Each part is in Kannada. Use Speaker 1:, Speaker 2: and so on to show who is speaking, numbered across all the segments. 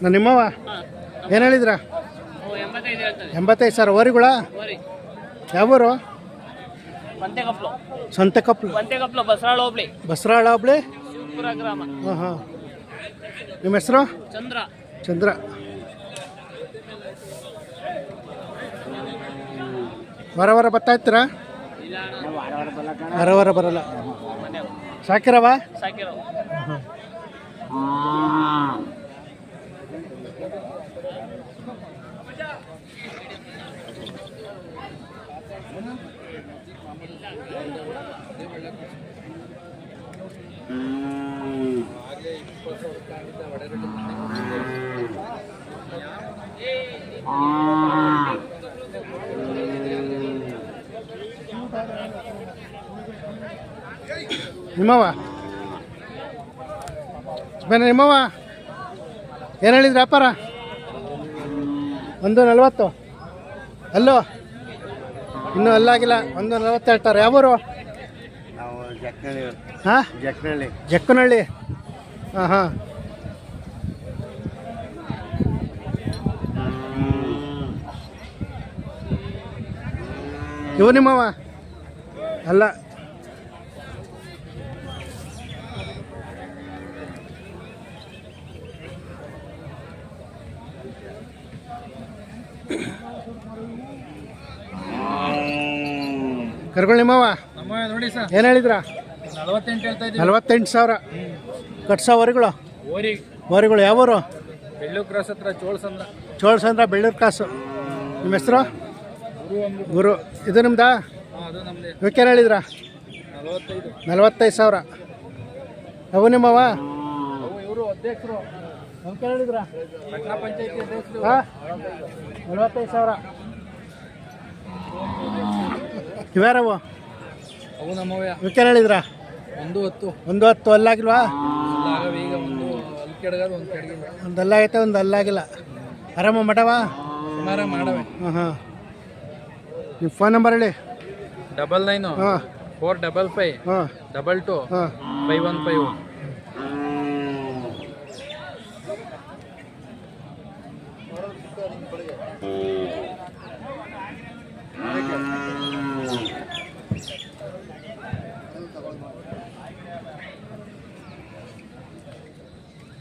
Speaker 1: ನಾನು ನಿಮ್ಮವ ಏನು ಹೇಳಿದ್ರ?
Speaker 2: ಎಂಬತ್ತೈದು
Speaker 1: ಸರ್ ಓರಿಗುಳ? ಯಾವೂರು? ಸಂತೆ
Speaker 2: ಕಪ್ಲು ಬಸರಾಳ ಹೋಬ್ಳಿ?
Speaker 1: ಬಸರಾಳ ಹಬ್ಳಿ ಹಾಂ ಹಾಂ ನಿಮ್ಮ ಹೆಸರು?
Speaker 2: ಚಂದ್ರ.
Speaker 1: ಚಂದ್ರ. ವಾರ ವಾರ ಬರ್ತಾ ಇರ್ತೀರಾ? ವಾರ ವಾರ ಬರಲ್ಲ. ಸಾಕಿರವಾ?
Speaker 2: ಸಾಕಿರೋ
Speaker 1: ನಿಮ್ಮವ ಬನ್ನಿ ನಿಮ್ಮವ ಏನು ಹೇಳಿದ್ರಿ ವ್ಯಾಪಾರ ಒಂದು ನಲವತ್ತು. ಅಲ್ಲೋ? ಇನ್ನೂ ಅಲ್ಲಾಗಿಲ್ಲ ಒಂದು ನಲ್ವತ್ತು ಹೇಳ್ತಾರೆ. ಯಾವೂರು? ಹಾಂ?
Speaker 3: ಜಕ್ನಳ್ಳಿ.
Speaker 1: ಜಕ್ಕನಹಳ್ಳಿ ಹಾಂ ಹಾಂ. ಇವು ನಿಮ್ಮವ ಅಲ್ಲ. ಕರ್ಕೊಳ್ಳಿ ನಿಮ್ಮವ
Speaker 2: ನಮ್ಮ ನೋಡಿ ಸರ್.
Speaker 1: ಏನು ಹೇಳಿದ್ರ?
Speaker 2: ನಲವತ್ತೆಂಟು ಹೇಳ್ತಾ ಇದ್ದೀವಿ.
Speaker 1: ನಲ್ವತ್ತೆಂಟು ಸಾವಿರ. ಕಟ್ಸೋ ವರಿಗಳು.
Speaker 2: ಓರಿ.
Speaker 1: ವರಿಗಳು ಯಾವೂರು?
Speaker 2: ಬೆಳ್ಳು ಕ್ರಾಸ್ ಹತ್ರ ಚೋಳಸಂದ್ರ
Speaker 1: ಚೋಳಸಂದ್ರ ಬೆಳ್ಳೂರು ಕ್ರಾಸು. ನಿಮ್ಮ ಹೆಸರು?
Speaker 2: ಗುರು.
Speaker 1: ಇದು ನಿಮ್ದಾ? ಇವಕ್ಕೇನು ಹೇಳಿದ್ರ?
Speaker 2: ನಲವತ್ತೈದು.
Speaker 1: ಸಾವಿರ. ಅವು ನಿಮ್ಮವ ಹೇಳಿದ್ರ? ಹಾಂ? ನಲ್ವತ್ತೈದು ಸಾವಿರ. ಇವ್ಯಾರವು?
Speaker 2: ಅವು ನಮ್ಮವೇ
Speaker 1: ಇವಕ್ಕೇನು ಹೇಳಿದ್ರ?
Speaker 2: ಒಂದು ಹತ್ತು.
Speaker 1: ಒಂದು ಹತ್ತು ಅಲ್ಲಾಗಿಲ್ವಾ?
Speaker 2: ಈಗ ಒಂದು ಅಲ್ಲಿ ಕೆಡಗದು ಒಂದು ಕೆಡಗಿಲ್ಲ.
Speaker 1: ಒಂದು ಅಲ್ಲಾಗೈತೆ ಒಂದು ಅಲ್ಲಾಗಿಲ್ಲ. ಆರಾಮ ಮಾಡವಾ
Speaker 2: ಸುಮಾರ ಮಾಡವೆ.
Speaker 1: ಹಾಂ ಹಾಂ ನಿಮ್ಮ ಫೋನ್ ನಂಬರ್ ಹೇಳಿ.
Speaker 2: ಡಬಲ್ ನೈನ್
Speaker 1: ಹಾಂ.
Speaker 2: ಫೋರ್ ಡಬಲ್ ಫೈವ್
Speaker 1: ಹಾಂ.
Speaker 2: ಡಬಲ್ ಟು
Speaker 1: ಹಾಂ.
Speaker 2: ಫೈವ್ ಒನ್ ಫೈವ್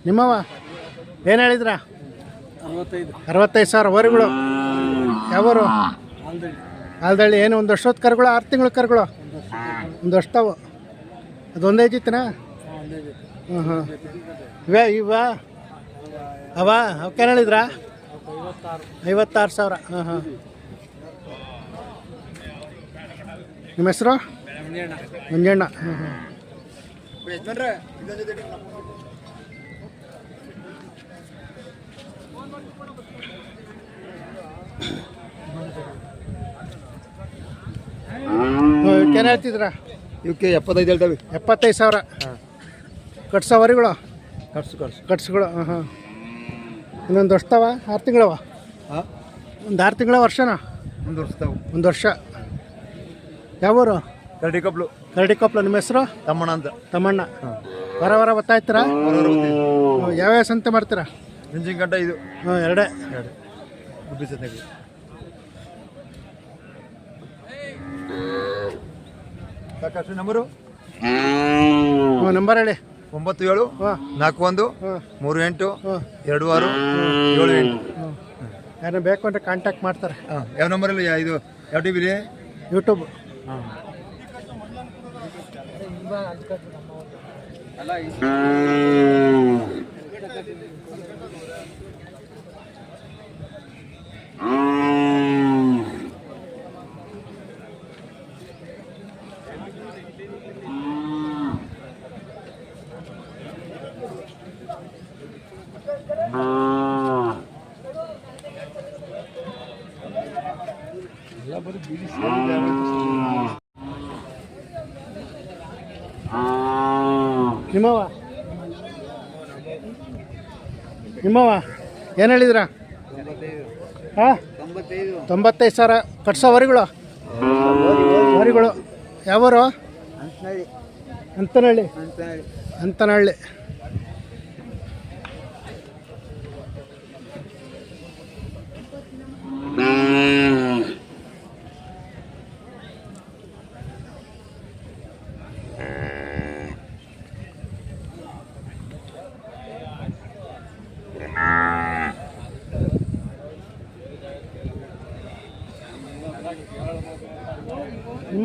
Speaker 1: ನಿಮ್ಮವ ಏನು ಹೇಳಿದ್ರ?
Speaker 2: ಅರವತ್ತೈದು.
Speaker 1: ಅರವತ್ತೈದು ಸಾವಿರ ವರಿಗಳು ಯಾವರು? ಆಲ್ದಳ್ಳಿ ಏನು, ಒಂದು ವರ್ಷದ ಕರುಗಳು, ಆರು ತಿಂಗಳು ಕರುಗಳು? ಒಂದು ವರ್ಷದವು ಅದೊಂದೇ ಐತಿತ್ತನ ಹ್ಞೂ ಹ್ಞೂ ಇವೇ, ಇವ, ಅವ ಅವಕ್ಕೇನು ಹೇಳಿದ್ರ? ಐವತ್ತಾರು ಸಾವಿರ ಹಾಂ ಹಾಂ ನಿಮ್ಮ ಹೆಸರು? ಮಂಜಣ್ಣ. ಹ್ಞೂ ಹಾಂ ಏನು ಹೇಳ್ತಿದ್ರ
Speaker 3: ಇವಕ್ಕೆ ಎಪ್ಪತ್ತೈದು ಹೇಳ್ತವೆ.
Speaker 1: ಎಪ್ಪತ್ತೈದು ಸಾವಿರ. ಕಟ್ಸೋ ವರಿಗಳು?
Speaker 3: ಕಟ್ಸು ಕಟ್ಸು.
Speaker 1: ಕಟ್ಸುಗಳು ಹಾಂ ಹಾಂ ಇನ್ನೊಂದು ವರ್ಷದವ? ಆರು ತಿಂಗಳವ?
Speaker 3: ಹಾಂ
Speaker 1: ಒಂದು ಆರು ತಿಂಗಳ ವರ್ಷನ?
Speaker 3: ಒಂದು ವರ್ಷದವು.
Speaker 1: ಒಂದು ವರ್ಷ. ಯಾವೂರು
Speaker 3: ಕರಡಿ ಕಬ್ಲು
Speaker 1: ಕರಡಿ ಕೊಪ್ಪಳ ನಿಮ್ಮ ಹೆಸರು?
Speaker 3: ತಮ್ಮಣ್ಣ ಅಂತ.
Speaker 1: ತಮ್ಮಣ್ಣ. ವಾರ ವಾರ ಬರ್ತಾ ಇರ್ತೀರಾ ಹ್ಞೂ, ಯಾವ್ಯಾವ ಸಂತೆ ಮಾಡ್ತೀರಾ?
Speaker 3: ಇಂಜಿನ್ ಗಂಟೆ ಇದು.
Speaker 1: ಹ್ಞೂ ಎರಡೇ.
Speaker 3: ಎರಡು. ಗುಬ್ಬಿ ಜೊತೆಗೆ ಸಾಕಷ್ಟು ನಂಬರು
Speaker 1: ಹ್ಞೂ ನಂಬರ್ ಹೇಳಿ.
Speaker 3: ಒಂಬತ್ತು ಏಳು
Speaker 1: ಹಾಂ.
Speaker 3: ನಾಲ್ಕು ಒಂದು
Speaker 1: ಹಾಂ.
Speaker 3: ಮೂರು ಎಂಟು ಎರಡು ಆರು ಏಳು ಎಂಟು.
Speaker 1: ಯಾರನ್ನ ಬೇಕು ಅಂದರೆ ಕಾಂಟ್ಯಾಕ್ಟ್ ಮಾಡ್ತಾರೆ.
Speaker 3: ಹಾಂ ಯಾವ ನಂಬರಲ್ಲಿ ಇದು ಯಾವ ಟಿ ವಿಲಿ
Speaker 1: ಯೂಟ್ಯೂಬ್
Speaker 3: ಹಾಂ.
Speaker 1: ನಿಮ್ಮವ ನಿಮ್ಮವ ಏನು ಹೇಳಿದ್ರ? ಹಾಂ? ತೊಂಬತ್ತೈದು ಸಾವಿರ ಕಟ್ಸೋ ವರಿಗಳು. ವರಿಗಳು. ಯಾವರು? ಅಂತನಹಳ್ಳಿ ಅಂತನಹಳ್ಳಿ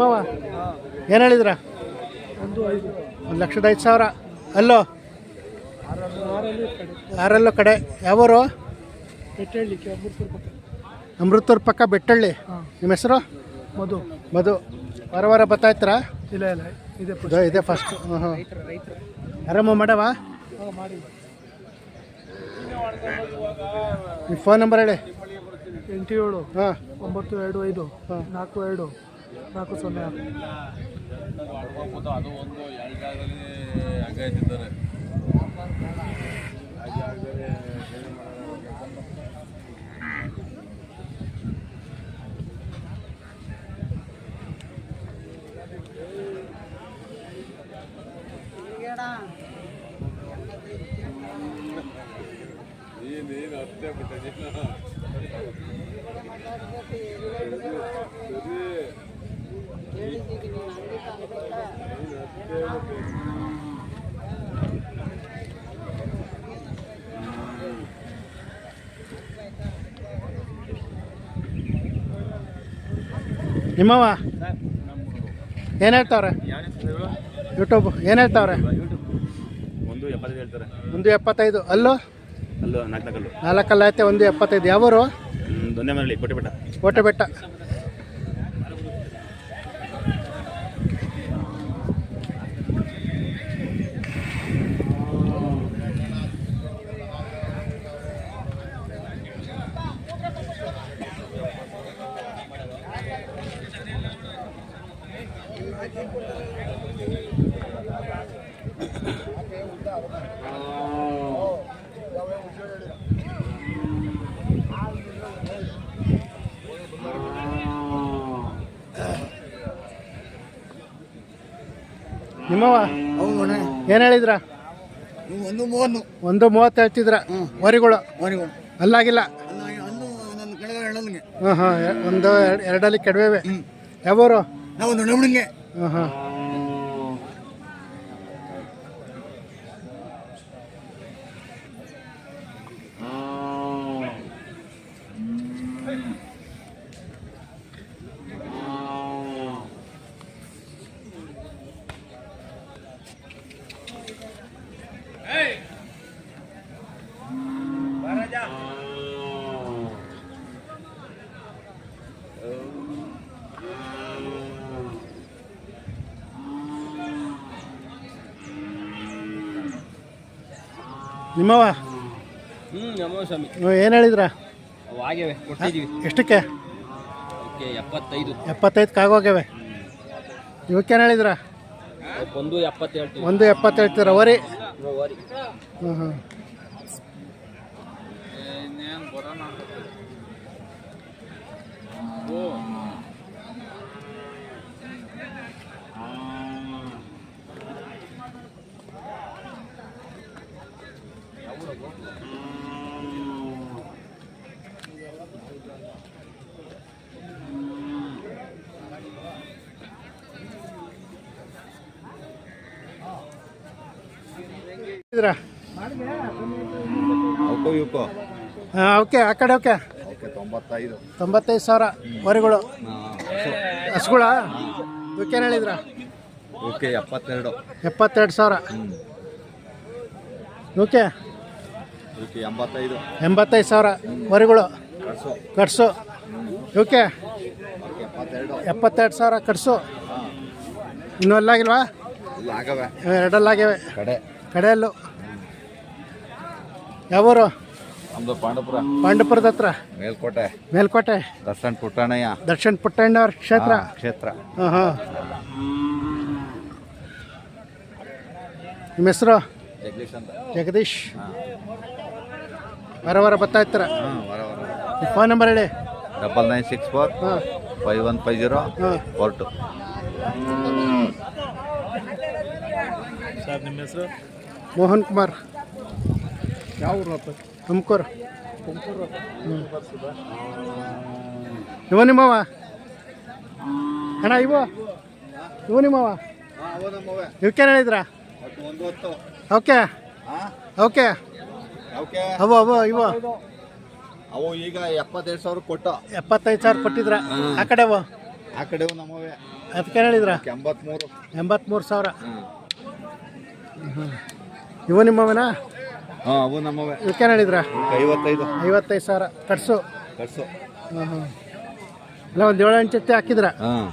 Speaker 1: ನಿಮ್ಮವ ಏನು ಹೇಳಿದ್ರ?
Speaker 2: ಒಂದು
Speaker 1: ಒಂದು ಲಕ್ಷದ ಐದು ಸಾವಿರ. ಅಲ್ಲೋ? ಆರಲ್ಲೋ ಕಡೆ. ಯಾವರು?
Speaker 2: ಬೆಟ್ಟಳ್ಳಿ ಅಮೃತಪುರ ಪಕ್ಕ
Speaker 1: ಬೆಟ್ಟಳ್ಳಿ. ನಿಮ್ಮ ಹೆಸರು?
Speaker 2: ಮಧು.
Speaker 1: ಮಧು. ವಾರ ವಾರ ಬರ್ತಾಯ್ತಾರ
Speaker 2: ಇಲ್ಲ ಇಲ್ಲ. ಇದೆ
Speaker 1: ಇದು ಫಸ್ಟ್ ಹಾಂ ಹಾಂ ಆರಾಮ ಮಾಡವ ನಿಮ್ಮ ಫೋನ್ ನಂಬರ್ ಹೇಳಿ.
Speaker 2: ಎಂಟು ಏಳು
Speaker 1: ಹಾಂ.
Speaker 2: ಒಂಬತ್ತು ಎರಡು ಐದು
Speaker 1: ಹಾಂ.
Speaker 2: ನಾಲ್ಕು ಎರಡು. ನಾಲ್ಕು ಸೊನ್ನೆ. ಆರು
Speaker 1: ನಿಮ್ಮವ ಏನು ಹೇಳ್ತಾವ್ರೆ? ಯೂಟ್ಯೂಬ್ ಏನು ಹೇಳ್ತಾವ್ರೆ?
Speaker 4: ಒಂದು ಎಪ್ಪತ್ತೈದು ಹೇಳ್ತಾರೆ.
Speaker 1: ಒಂದು ಎಪ್ಪತ್ತೈದು. ಅಲ್ಲೋ?
Speaker 4: ಅಲ್ಲೂ ನಾಲ್ಕು ನಾಲ್ಕಲ್ಲು.
Speaker 1: ನಾಲ್ಕಲ್ಲ ಐತೆ ಒಂದು ಎಪ್ಪತ್ತೈದು. ಯಾವರು?
Speaker 4: ದೊನ್ನೆ ಕೋಟೆ ಬೆಟ್ಟ
Speaker 1: ಕೋಟೆ ಬೆಟ್ಟ ನಿಮ್ಮವ ಏನು ಹೇಳಿದ್ರ?
Speaker 5: ಒಂದು ಮೂವನ್ನು
Speaker 1: ಒಂದು ಮೂವತ್ತು ಹೇಳ್ತಿದ್ರ? ವರಿಗಳು.
Speaker 5: ವರಿಗಳು.
Speaker 1: ಅಲ್ಲಾಗಿಲ್ಲ? ಹಾಂ ಹಾಂ ಒಂದು ಎರಡು ಎರಡಲ್ಲಿ ಕೆಡವೆ ಯಾವರು?
Speaker 5: ನಾವು ಒಂದು
Speaker 1: Hey. ನಿಮ್ಮವ
Speaker 6: ಹ್ಞೂ ನಮೋ ಸ್ವಾಮಿ.
Speaker 1: ಏನು ಹೇಳಿದ್ರ?
Speaker 6: ಅವು ಆಗ್ಯಾವೆ ಕೊಟ್ಟಿದ್ದೀವಿ
Speaker 1: ಎಷ್ಟಕ್ಕೆ?
Speaker 6: ಓಕೆ ಎಪ್ಪತ್ತೈದು.
Speaker 1: ಎಪ್ಪತ್ತೈದಕ್ಕೆ ಆಗೋಗ್ಯವೆ. ಇವಕ್ಕೇನು ಹೇಳಿದ್ರ?
Speaker 6: ಒಂದು ಎಪ್ಪತ್ತು ಹೇಳ್ತೀವಿ.
Speaker 1: ಒಂದು ಎಪ್ಪತ್ತು ಹೇಳ್ತೀರ ಅವರಿ
Speaker 6: ವರಿ.
Speaker 1: ಹಾಂ ಹಾಂ ಓಕೆ ಆ ಕಡೆ ಓಕೆ
Speaker 3: ಓಕೆ ತೊಂಬತ್ತೈದು.
Speaker 1: ತೊಂಬತ್ತೈದು ಸಾವಿರ ವರಿಗಳು. ಹಸುಗಳ? ಇವಕ್ಕೇನು ಹೇಳಿದ್ರ?
Speaker 3: ಓಕೆ ಎಪ್ಪತ್ತೆರಡು.
Speaker 1: ಎಪ್ಪತ್ತೆರಡು ಸಾವಿರ. ಓಕೆ.
Speaker 3: ಓಕೆ ಎಂಬತ್ತೈದು.
Speaker 1: ಎಂಬತ್ತೈದು ಸಾವಿರ ವರಿಗಳು.
Speaker 3: ಕಟ್ಸು.
Speaker 1: ಕಟ್ಸು. ಓಕೆ.
Speaker 3: ಎಪ್ಪತ್ತೆರಡು.
Speaker 1: ಸಾವಿರ ಕಟ್ಸು. ಇನ್ನೂ ಅಲ್ಲಾಗಿಲ್ವಾ? ಎರಡಲ್ಲಾಗ್ಯವೆ
Speaker 3: ಕಡೆ.
Speaker 1: ಕಡೆಯಲ್ಲು. ಯಾವೂರು?
Speaker 3: ನಮ್ಮದು ಪಾಂಡಪುರ
Speaker 1: ಪಾಂಡಪುರದ ಹತ್ರ?
Speaker 3: ಮೇಲ್ಕೋಟೆ.
Speaker 1: ಮೇಲ್ಕೋಟೆ.
Speaker 3: ದರ್ಶನ್ ಪುಟ್ಟಣ್ಣಯ್ಯ
Speaker 1: ದರ್ಶನ್ ಪುಟ್ಟಣ್ಣವ್ರ ಕ್ಷೇತ್ರ?
Speaker 3: ಕ್ಷೇತ್ರ.
Speaker 1: ಹಾಂ ಹಾಂ ನಿಮ್ಮ ಹೆಸರು?
Speaker 3: ಜಗದೀಶ್ ಅಂತ.
Speaker 1: ಜಗದೀಶ್. ವಾರ ವಾರ ಬರ್ತಾ ಇರ್ತಾರ?
Speaker 3: ಹಾಂ ವರ ವರ.
Speaker 1: ಫೋನ್ ನಂಬರ್ ಹೇಳಿ.
Speaker 3: ಡಬಲ್ ನೈನ್ ಸಿಕ್ಸ್ ಫೋರ್
Speaker 1: ಹಾಂ.
Speaker 3: ಫೈವ್ ಒನ್ ಫೈವ್ ಜೀರೋ
Speaker 1: ಹಾಂ.
Speaker 3: Four two.
Speaker 4: ಸರ್ ನಿಮ್ಮ ಹೆಸರು?
Speaker 1: ಮೋಹನ್ ಕುಮಾರ್. ಯಾವ ಊರು ತುಮಕೂರು. ಇವ ನಿಮ್ಮವ ಅಣ್ಣ ಇವ ಇವ ನಿಮ್ಮವ ಇವಕ್ಕೇನು ಹೇಳಿದ್ರ? ಓಕೆ ಓಕೆ
Speaker 3: ಓಕೆ
Speaker 1: ಅವ ಅವ ಇವ
Speaker 3: ಅವು ಈಗ ಎಪ್ಪತ್ತೈದು ಸಾವಿರ ಕೊಟ್ಟು.
Speaker 1: ಎಪ್ಪತ್ತೈದು ಸಾವಿರ ಕೊಟ್ಟಿದ್ರ? ಆ ಕಡೆ ಅವ
Speaker 3: ಆ ಕಡೆ ನಮ್ಮವೇ
Speaker 1: ಅದಕ್ಕೇನು ಹೇಳಿದ್ರ?
Speaker 3: ಎಂಬತ್ಮೂರು.
Speaker 1: ಎಂಬತ್ಮೂರು ಸಾವಿರ. ಇವ ನಿಮ್ಮವನ
Speaker 3: ಹಾಂ ಅವು ನಮ್ಮವೆ.
Speaker 1: ಇದಕ್ಕೆ ಹೇಳಿದ್ರ?
Speaker 3: ಐವತ್ತೈದು.
Speaker 1: ಐವತ್ತೈದು ಸಾವಿರ. ಕಟ್ಸು.
Speaker 3: ಕಟ್ಸು.
Speaker 1: ಹಾಂ ಹಾಂ ಅಲ್ಲ ಒಂದು ಏಳು ಜೊತೆ ಹಾಕಿದ್ರ?
Speaker 3: ಹಾಂ.